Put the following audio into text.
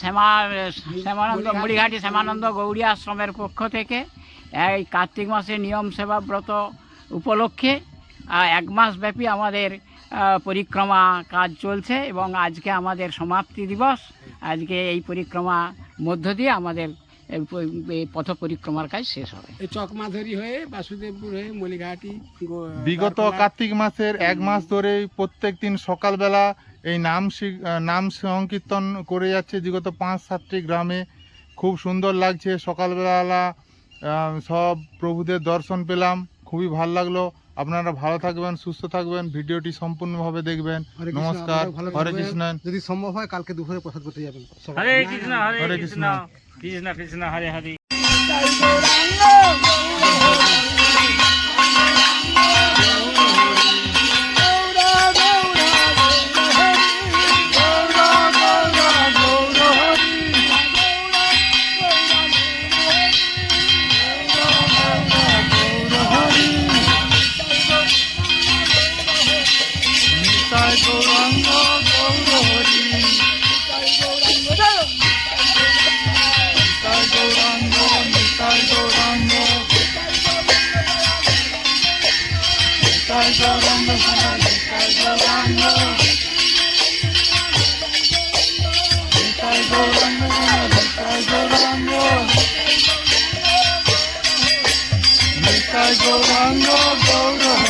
শ্যামা শ্যামানন্দ মুড়িঘাটি শ্যামানন্দ। গৌরী আশ্রমের পক্ষ থেকে এই কার্তিক মাসে নিয়ম সেবা ব্রত উপলক্ষে এক মাস ব্যাপী আমাদের পরিক্রমা কাজ চলছে এবং আজকে আমাদের সমাপ্তি দিবস। আজকে এই পরিক্রমা মধ্য দিয়ে আমাদের পথ পরিক্রমার কাজ শেষ হবে। চকমাধরি হয়ে বাসুদেবপুর হয়ে মলিঘাটি বিগত কার্তিক মাসের এক মাস ধরে প্রত্যেক দিন সকালবেলা এই নাম নাম সংকীর্তন করে যাচ্ছে। বিগত পাঁচ সাতটি গ্রামে খুব সুন্দর লাগছে। সকালবেলা সব প্রভুদের দর্শন পেলাম। খুবই ভালো লাগল। আপনারা ভালো থাকবেন সুস্থ থাকবেন ভিডিওটি সম্পূর্ণভাবে দেখবেন নমস্কার হরে কৃষ্ণ যদি সম্ভব হয় কালকে দুপুরে প্রসাদ করতে যাবেন। হরে কৃষ্ণ হরে হরে কৃষ্ণ কৃষ্ণ। কৃষ্ণ হরে হরে হরে গৌরাঙ্গ গৌর হরি